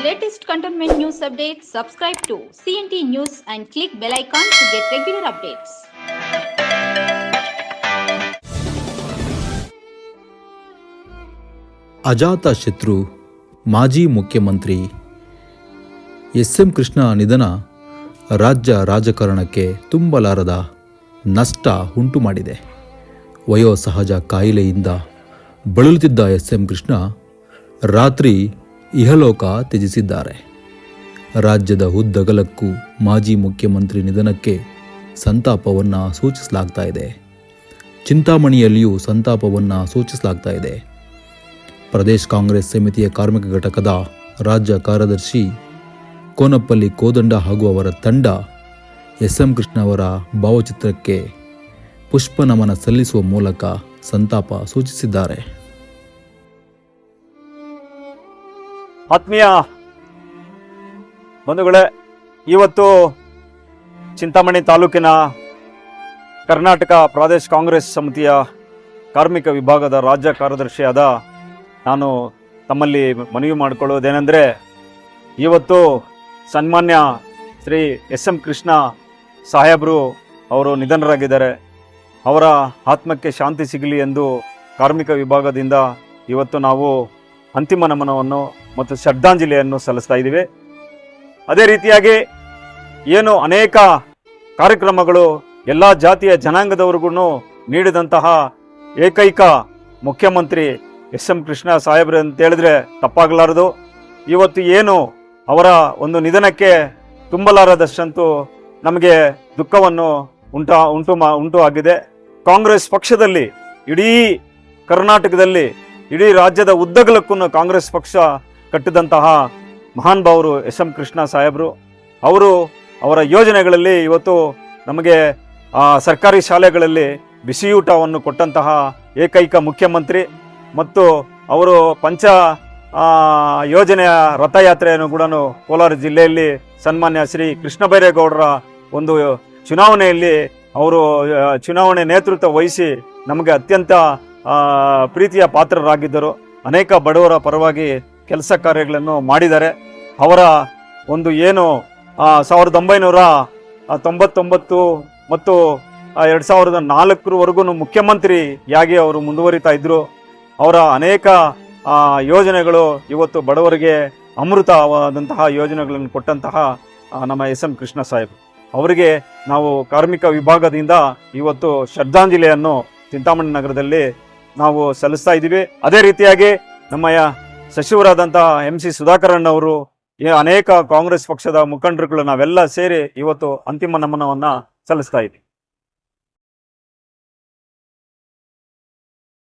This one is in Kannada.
latest cantonment news updates, subscribe to CNT News and click bell icon to get regular updates. ಅಜಾತ ಶತ್ರು ಮಾಜಿ ಮುಖ್ಯಮಂತ್ರಿ ಎಸ್ ಎಂ ಕೃಷ್ಣ ನಿಧನ ರಾಜ್ಯ ರಾಜಕಾರಣಕ್ಕೆ ತುಂಬಲಾರದ ನಷ್ಟ ಉಂಟು ಮಾಡಿದೆ ವಯೋಸಹಜ ಕಾಯಿಲೆಯಿಂದ ಬಳಲುತ್ತಿದ್ದ ಎಸ್ ಎಂ ಕೃಷ್ಣ ರಾತ್ರಿ ಇಹಲೋಕ ತ್ಯಜಿಸಿದ್ದಾರೆ. ರಾಜ್ಯದ ಹುದ್ದಗಲಕ್ಕೂ ಮಾಜಿ ಮುಖ್ಯಮಂತ್ರಿ ನಿಧನಕ್ಕೆ ಸಂತಾಪವನ್ನು ಸೂಚಿಸಲಾಗ್ತಾ ಇದೆ. ಚಿಂತಾಮಣಿಯಲ್ಲಿಯೂ ಸಂತಾಪವನ್ನು ಸೂಚಿಸಲಾಗ್ತಾ ಇದೆ. ಪ್ರದೇಶ್ ಕಾಂಗ್ರೆಸ್ ಸಮಿತಿಯ ಕಾರ್ಮಿಕ ಘಟಕದ ರಾಜ್ಯ ಕಾರ್ಯದರ್ಶಿ ಕೋನಪ್ಪಲ್ಲಿ ಕೋದಂಡ ಹಾಗೂ ಅವರ ತಂಡ ಎಸ್ ಎಂ ಕೃಷ್ಣ ಅವರ ಭಾವಚಿತ್ರಕ್ಕೆ ಪುಷ್ಪ ನಮನ ಸಲ್ಲಿಸುವ ಮೂಲಕ ಸಂತಾಪ ಸೂಚಿಸಿದ್ದಾರೆ. ಆತ್ಮೀಯ ಬಂಧುಗಳೇ, ಇವತ್ತು ಚಿಂತಾಮಣಿ ತಾಲೂಕಿನ ಕರ್ನಾಟಕ ಪ್ರದೇಶ್ ಕಾಂಗ್ರೆಸ್ ಸಮಿತಿಯ ಕಾರ್ಮಿಕ ವಿಭಾಗದ ರಾಜ್ಯ ಕಾರ್ಯದರ್ಶಿಯಾದ ನಾನು ತಮ್ಮಲ್ಲಿ ಮನವಿ ಮಾಡಿಕೊಳ್ಳುವುದೇನೆಂದರೆ, ಇವತ್ತು ಸನ್ಮಾನ್ಯ ಶ್ರೀ ಎಸ್ ಎಂ ಕೃಷ್ಣ ಸಾಹೇಬರು ಅವರು ನಿಧನರಾಗಿದ್ದಾರೆ. ಅವರ ಆತ್ಮಕ್ಕೆ ಶಾಂತಿ ಸಿಗಲಿ ಎಂದು ಕಾರ್ಮಿಕ ವಿಭಾಗದಿಂದ ಇವತ್ತು ನಾವು ಅಂತಿಮ ನಮನವನ್ನು ಮತ್ತು ಶ್ರದ್ಧಾಂಜಲಿಯನ್ನು ಸಲ್ಲಿಸ್ತಾ ಇದ್ದೀವಿ. ಅದೇ ರೀತಿಯಾಗಿ ಏನು ಅನೇಕ ಕಾರ್ಯಕ್ರಮಗಳು ಎಲ್ಲ ಜಾತಿಯ ಜನಾಂಗದವರಿಗೂ ನೀಡಿದಂತಹ ಏಕೈಕ ಮುಖ್ಯಮಂತ್ರಿ ಎಸ್ ಎಂ ಕೃಷ್ಣ ಸಾಹೇಬ್ರು ಅಂತ ಹೇಳಿದ್ರೆ ತಪ್ಪಾಗಲಾರದು. ಇವತ್ತು ಏನು ಅವರ ಒಂದು ನಿಧನಕ್ಕೆ ತುಂಬಲಾರದಷ್ಟಂತೂ ನಮಗೆ ದುಃಖವನ್ನು ಉಂಟಾ, ಉಂಟು ಮಾ, ಉಂಟು ಆಗಿದೆ. ಕಾಂಗ್ರೆಸ್ ಪಕ್ಷದಲ್ಲಿ, ಇಡೀ ಕರ್ನಾಟಕದಲ್ಲಿ ಇಡೀ ರಾಜ್ಯದ ಉದ್ದಗಲಕ್ಕೂ ಕಾಂಗ್ರೆಸ್ ಪಕ್ಷ ಕಟ್ಟಿದಂತಹ ಮಹಾನ್ ಭಾವರು ಎಸ್ ಎಂ ಕೃಷ್ಣ ಸಾಹೇಬರು. ಅವರು ಅವರ ಯೋಜನೆಗಳಲ್ಲಿ ಇವತ್ತು ನಮಗೆ ಸರ್ಕಾರಿ ಶಾಲೆಗಳಲ್ಲಿ ಬಿಸಿಯೂಟವನ್ನು ಕೊಟ್ಟಂತಹ ಏಕೈಕ ಮುಖ್ಯಮಂತ್ರಿ ಮತ್ತು ಅವರು ಪಂಚ ಯೋಜನೆಯ ರಥಯಾತ್ರೆಯನ್ನು ಕೂಡ ಕೋಲಾರ ಜಿಲ್ಲೆಯಲ್ಲಿ ಸನ್ಮಾನ್ಯ ಶ್ರೀ ಕೃಷ್ಣ ಬೈರೇಗೌಡರ ಒಂದು ಚುನಾವಣೆಯಲ್ಲಿ ಅವರು ಚುನಾವಣೆ ನೇತೃತ್ವ ವಹಿಸಿ ನಮಗೆ ಅತ್ಯಂತ ಪ್ರೀತಿಯ ಪಾತ್ರರಾಗಿದ್ದರು. ಅನೇಕ ಬಡವರ ಪರವಾಗಿ ಕೆಲಸ ಕಾರ್ಯಗಳನ್ನು ಮಾಡಿದ್ದಾರೆ. ಅವರ ಒಂದು ಏನು ಸಾವಿರದ ಒಂಬೈನೂರ ತೊಂಬತ್ತೊಂಬತ್ತು ಮತ್ತು ಎರಡು ಸಾವಿರದ ನಾಲ್ಕರವರೆಗೂ ಮುಖ್ಯಮಂತ್ರಿಯಾಗಿ ಅವರು ಮುಂದುವರಿತಾ ಇದ್ದರು ಅವರ ಅನೇಕ ಯೋಜನೆಗಳು ಇವತ್ತು ಬಡವರಿಗೆ ಅಮೃತವಾದಂತಹ ಯೋಜನೆಗಳನ್ನು ಕೊಟ್ಟಂತಹ ನಮ್ಮ ಎಸ್ ಎಂ ಕೃಷ್ಣ ಸಾಹೇಬ್. ಅವರಿಗೆ ನಾವು ಕಾರ್ಮಿಕ ವಿಭಾಗದಿಂದ ಇವತ್ತು ಶ್ರದ್ಧಾಂಜಲಿಯನ್ನು ಚಿಂತಾಮಣಿ ನಗರದಲ್ಲಿ ನಾವು ಸಲ್ಲಿಸ್ತಾ ಇದ್ದೀವಿ. ಅದೇ ರೀತಿಯಾಗಿ ನಮ್ಮ ಸಚಿವರಾದಂತಹ ಎಂ ಸಿ ಸುಧಾಕರನ್ ಅವರು ಅನೇಕ ಕಾಂಗ್ರೆಸ್ ಪಕ್ಷದ ಮುಖಂಡರುಗಳು ನಾವೆಲ್ಲ ಸೇರಿ ಇವತ್ತು ಅಂತಿಮ ನಮನವನ್ನ ಸಲ್ಲಿಸ್ತಾ ಇದ್ದೀವಿ.